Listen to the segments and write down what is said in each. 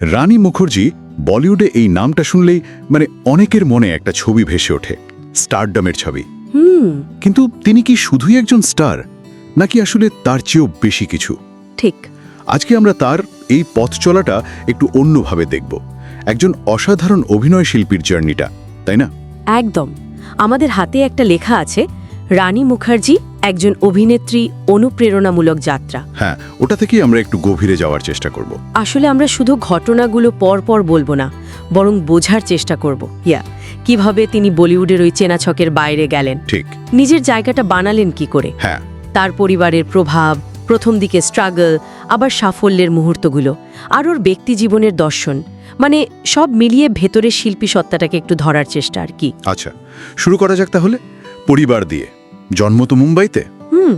রানী মুখার্জি বলিউডে এই নামটা শুনলেই মানে অনেকের মনে একটা ছবি ভেসে ওঠে স্টারডমের ছবি। হুম। কিন্তু তিনি কি শুধুই একজন স্টার নাকি আসলে তার চেয়েও বেশি কিছু? ঠিক। আজকে আমরা তার এই পথ চলাটা একটু অন্যভাবে দেখব। একজন অসাধারণ অভিনয় শিল্পীর জার্নিটা তাই না? একদম। আমাদের হাতে একটা লেখা আছে রানী মুখার্জি একজন অভিনেত্রী অনুপ্রেরণামূলক যাত্রা। হ্যাঁ ওটা থেকেই আমরা একটু গভীরে যাওয়ার চেষ্টা করব। আসলে আমরা শুধু ঘটনাগুলো পর পর বলব না বরং বোঝার চেষ্টা করব। ইয়া কীভাবে তিনি বলিউডের ওই চেনা ছকের বাইরে গেলেন? ঠিক। নিজের জায়গাটা বানালেন কি করে? হ্যাঁ। তার পরিবারের প্রভাব প্রথম দিকে স্ট্রাগল আবার সাফল্যের মুহূর্তগুলো আর ওর ব্যক্তি জীবনের দর্শন। মানে সব মিলিয়ে ভেতরের শিল্পী সত্তাটাকে একটু ধরার চেষ্টা আর কি। আচ্ছা শুরু করা যাক তাহলে? পরিবার দিয়ে। জন্ম তো মুম্বাইতে। হুম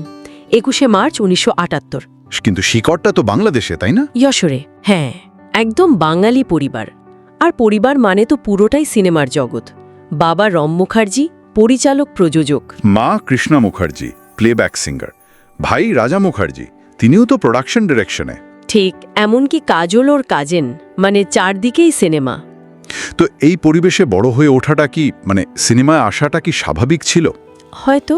একুশে মার্চ উনিশশো আটাত্তর। কিন্তু শিকড়টা তো বাংলাদেশে তাই না? যশোরে হ্যাঁ একদম বাঙালি পরিবার। আর পরিবার মানে তো পুরোটাই সিনেমার জগৎ। বাবা রম মুখার্জি পরিচালক প্রযোজক। মা কৃষ্ণা মুখার্জি প্লেব্যাক সিঙ্গার ভাই রাজা মুখার্জি তিনিও তো প্রোডাকশন ডিরেকশনে ঠিক এমনকি কাজল ওর কাজেন মানে চারদিকেই সিনেমা। তো এই পরিবেশে বড় হয়ে ওঠাটা কি মানে সিনেমায় আসাটা কি স্বাভাবিক ছিল? হয়তো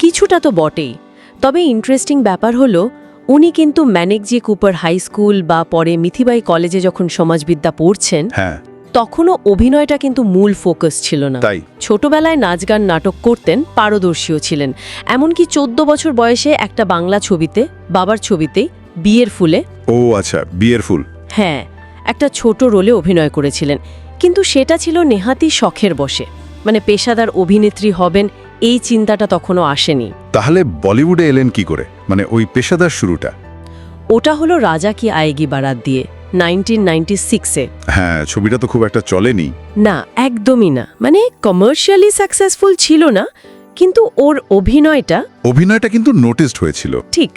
কিছুটা তো বটেই। তবে ইন্টারেস্টিং ব্যাপার হলো উনি কিন্তু ম্যানেকজি কুপার হাই স্কুল বা পরে মিথিবাই কলেজে যখন সমাজবিদ্যা পড়ছেন হ্যাঁ। তখনও অভিনয়টা কিন্তু মূল ফোকাস ছিল না। ছোটবেলায় নাচ গান নাটক করতেন পারদর্শীও ছিলেন। এমনকি চোদ্দ বছর বয়সে একটা বাংলা ছবিতে বাবার ছবিতেই বিয়ের ফুলে। ও আচ্ছা বিয়ের ফুল। হ্যাঁ একটা ছোট রোলে অভিনয় করেছিলেন। কিন্তু সেটা ছিল নেহাতি শখের বসে মানে পেশাদার অভিনেত্রী হবেন এই চিন্তাটা তখনও আসেনি। তাহলে বলিউডে এলেন কি করে? মানে ওই পেশাদার শুরুটা? ওটা হলো রাজা কি আয়েগি বারাত দিয়ে নাইনটিন নাইনটি সিক্সে হ্যাঁ ছবিটা তো খুব একটা চলেনি। না একদমই না। মানে কমার্শিয়ালি সাকসেসফুল ছিল না কিন্তু ওর অভিনয়টা অভিনয়টা কিন্তু নোটিসড হয়েছিল। ঠিক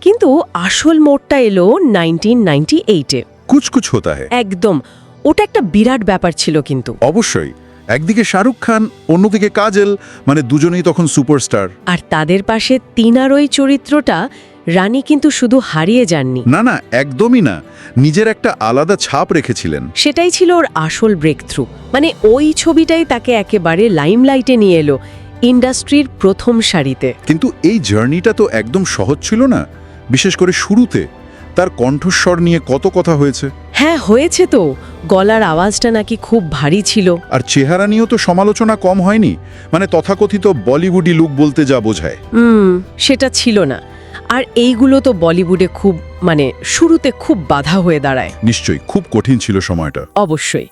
কিন্তু আসল মোড়টা এলো নাইনটিন নাইনটি এইটে কুছ কুছ হতা হ্যায় একদম ওটা একটা বিরাট ব্যাপার ছিল কিন্তু। অবশ্যই। একদিকে শাহরুখ খান অন্যদিকে কাজল মানে দুজনেই তখন সুপারস্টার। আর তাদের পাশে তিনার ওই চরিত্রটা রানী কিন্তু শুধু হারিয়ে যাননি। না না একদমই না। নিজের একটা আলাদা ছাপ রেখেছিলেন। সেটাই ছিল ওর আসল ব্রেক থ্রু মানে ওই ছবিটাই তাকে একেবারে লাইমলাইটে নিয়ে এলো ইন্ডাস্ট্রির প্রথম সারিতে। কিন্তু এই জার্নিটা তো একদম সহজ ছিল না বিশেষ করে শুরুতে। তার কণ্ঠস্বর নিয়ে কত কথা হয়েছে? হ্যাঁ হয়েছে তো। গলার আওয়াজটা নাকি খুব ভারী ছিল। আর চেহারা নিয়েও তো সমালোচনা কম হয়নি? মানে তথাকথিত বলিউডি লুক বলতে যা বোঝায়। হুম সেটা ছিল না। আর এইগুলো তো বলিউডে খুব মানে শুরুতে খুব বাধা হয়ে দাঁড়ায়। নিশ্চয়ই খুব কঠিন ছিল সময়টা। অবশ্যই।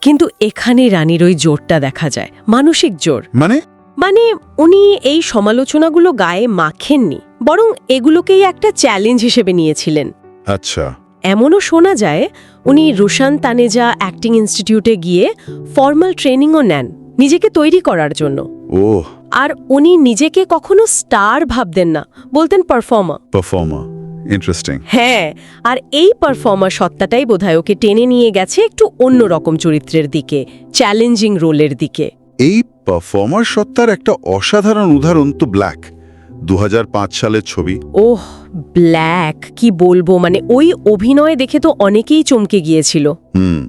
কিন্তু এখানে রানীর ওই জোরটা দেখা যায়। মানসিক জোর। মানে? মানে উনি এই সমালোচনাগুলো গায়ে মাখেননি বরং এগুলোকেই একটা চ্যালেঞ্জ হিসেবে নিয়েছিলেন। আচ্ছা। এমনও শোনা যায় উনি রুশান তানেজা অ্যাক্টিং ইনস্টিটিউটে গিয়ে ফর্মাল ট্রেনিংও নেন নিজেকে তৈরি করার জন্য। ও আর উনি নিজেকে কখনো স্টার ভাবতেন না বলতেন পারফর্মার। Performer interesting. হ্যাঁ আর এই পারফর্মার সত্তাটাই বোধহয় ওকে টেনে নিয়ে গেছে একটু অন্য রকম চরিত্রের দিকে চ্যালেঞ্জিং রোলের দিকে। এই পারফর্মার সত্তার একটা অসাধারণ উদাহরণ তো ব্ল্যাক। দু হাজার পাঁচ সালের ছবি। ওহ ব্ল্যাক কি বলব? মানে ওই অভিনয় দেখে তো অনেকেই চমকে গিয়েছিল। হুম।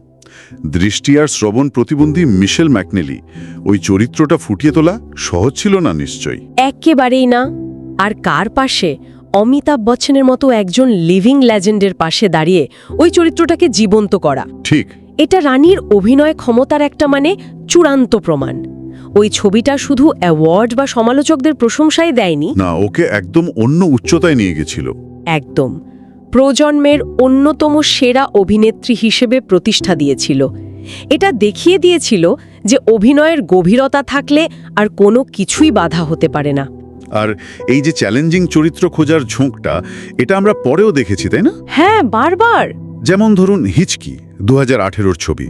দৃষ্টি আর শ্রবণ প্রতিবন্ধী মিশেল ম্যাকনেলি ওই চরিত্রটা ফুটিয়ে তোলা সহজ ছিল না নিশ্চয়ই? একেবারেই না। আর কার পাশে? অমিতাভ বচ্চনের মতো একজন লিভিং লেজেন্ডের পাশে দাঁড়িয়ে ওই চরিত্রটাকে জীবন্ত করা। ঠিক। এটা রানীর অভিনয় ক্ষমতার একটা মানে চূড়ান্ত প্রমাণ। ওই ছবিটা শুধু অ্যাওয়ার্ড বা সমালোচকদের প্রশংসাই দেয়নি। না ওকে একদম অন্য উচ্চতায় নিয়ে গেছিল। একদম। প্রজন্মের অন্যতম সেরা অভিনেত্রী হিসেবে প্রতিষ্ঠা দিয়েছিল। এটা দেখিয়ে দিয়েছিল যে অভিনয়ের গভীরতা থাকলে আর কোনো কিছুই বাধা হতে পারে না। আর এই যে চ্যালেঞ্জিং চরিত্র খোঁজার ঝোঁকটা এটা আমরা পরেও দেখেছি তাই না? হ্যাঁ বারবার। যেমন ধরুন হিচকি। দু হাজার ছবি।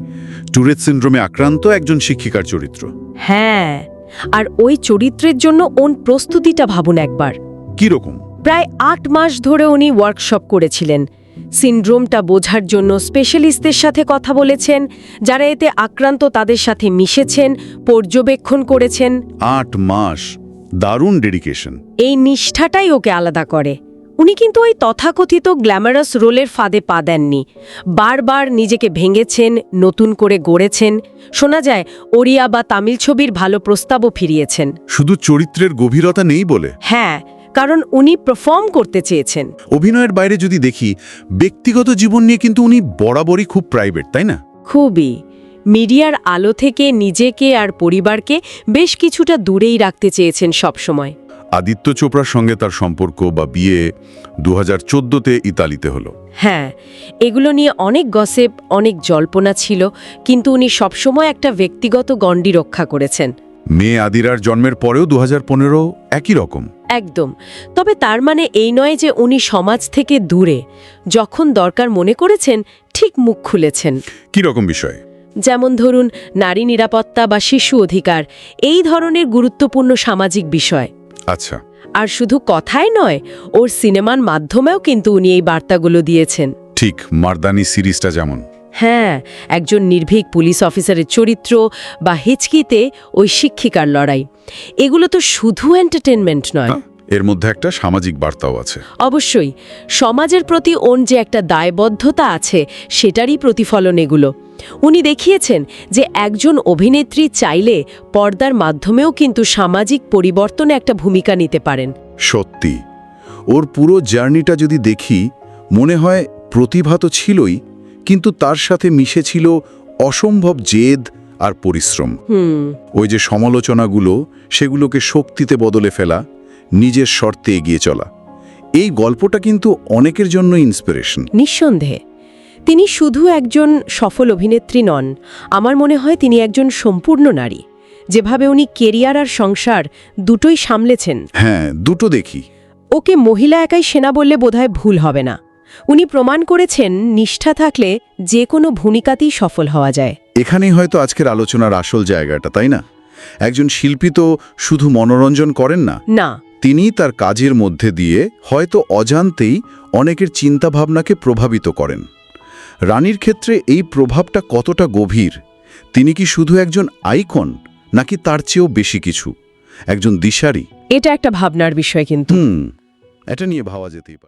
টুরেট সিন্ড্রোমে আক্রান্ত একজন শিক্ষিকার চরিত্র। হ্যাঁ আর ওই চরিত্রের জন্য ওন প্রস্তুতিটা ভাবুন একবার। কি রকম প্রায় আট মাস ধরে উনি ওয়ার্কশপ করেছিলেন। সিন্ড্রোমটা বোঝার জন্য স্পেশালিস্টদের সাথে কথা বলেছেন যারা এতে আক্রান্ত তাদের সাথে মিশেছেন পর্যবেক্ষণ করেছেন। আট মাস। দারুণ ডেডিকেশন এই নিষ্ঠাটাই ওকে আলাদা করে। উনি কিন্তু ওই তথাকথিত গ্ল্যামারাস রোলের ফাঁদে পা দেননি। বারবার নিজেকে ভেঙেছেন নতুন করে গড়েছেন। শোনা যায় ওড়িয়া বা তামিল ছবির ভালো প্রস্তাবও ফিরিয়েছেন। শুধু চরিত্রের গভীরতা নেই বলে? হ্যাঁ কারণ উনি পারফর্ম করতে চেয়েছেন। অভিনয়ের বাইরে যদি দেখি ব্যক্তিগত জীবন নিয়ে কিন্তু উনি বরাবরই খুব প্রাইভেট তাই না? খুবই। মিডিয়ার আলো থেকে নিজেকে আর পরিবারকে বেশ কিছুটা দূরেই রাখতে চেয়েছেন সবসময়। আদিত্য চোপড়ার সঙ্গে তার সম্পর্ক বা বিয়ে দু হাজার চোদ্দোতে ইতালিতে হলো। হ্যাঁ এগুলো নিয়ে অনেক গসেপ অনেক জল্পনা ছিল কিন্তু উনি সবসময় একটা ব্যক্তিগত গণ্ডি রক্ষা করেছেন। মেয়ে আদিরার জন্মের পরেও দু হাজার পনেরো একই রকম। একদম। তবে তার মানে এই নয় যে উনি সমাজ থেকে দূরে। যখন দরকার মনে করেছেন ঠিক মুখ খুলেছেন। কি রকম বিষয়? যেমন ধরুন নারী নিরাপত্তা বা শিশু অধিকার এই ধরনের গুরুত্বপূর্ণ সামাজিক বিষয়। আচ্ছা। আর শুধু কথাই নয় ওর সিনেমার মাধ্যমেও কিন্তু উনি এই বার্তাগুলো দিয়েছেন। ঠিক মারদানি সিরিজটা যেমন। হ্যাঁ একজন নির্ভীক পুলিশ অফিসারের চরিত্র বা হিচকিতে ওই শিক্ষিকার লড়াই। এগুলো তো শুধু এন্টারটেনমেন্ট নয়। এর মধ্যে একটা সামাজিক বার্তাও আছে। অবশ্যই সমাজের প্রতি ওন যে একটা দায়বদ্ধতা আছে সেটারই প্রতিফলন এগুলো। উনি দেখিয়েছেন যে একজন অভিনেত্রী চাইলে পর্দার মাধ্যমেও কিন্তু সামাজিক পরিবর্তনে একটা ভূমিকা নিতে পারেন। সত্যি। ওর পুরো জার্নিটা যদি দেখি মনে হয় প্রতিভা তো ছিলই কিন্তু তার সাথে মিশেছিল অসম্ভব জেদ আর পরিশ্রম। ওই যে সমালোচনাগুলো সেগুলোকে শক্তিতে বদলে ফেলা নিজের শর্তে এগিয়ে চলা। এই গল্পটা কিন্তু অনেকের জন্য ইন্সপিরেশন নিঃসন্দেহে। তিনি শুধু একজন সফল অভিনেত্রী নন আমার মনে হয় তিনি একজন সম্পূর্ণ নারী। যেভাবে উনি কেরিয়ার আর সংসার দুটোই সামলেছেন। হ্যাঁ দুটো দেখি। ওকে মহিলা একাই সেনা বললে বোধহয় ভুল হবে না। উনি প্রমাণ করেছেন নিষ্ঠা থাকলে যে কোনো ভূমিকাতেই সফল হওয়া যায়। এখানেই হয়তো আজকের আলোচনার আসল জায়গাটা তাই না? একজন শিল্পী তো শুধু মনোরঞ্জন করেন না। না। তিনি তার কাজের মধ্যে দিয়ে হয়তো অজান্তেই অনেকের চিন্তাভাবনাকে প্রভাবিত করেন। রানীর ক্ষেত্রে এই প্রভাবটা কতটা গভীর? তিনি কি শুধু একজন আইকন নাকি তার চেয়েও বেশি কিছু? একজন দিশারি? এটা একটা ভাবনার বিষয় কিন্তু। হুম এটা নিয়ে ভাবা যেতেই পারে।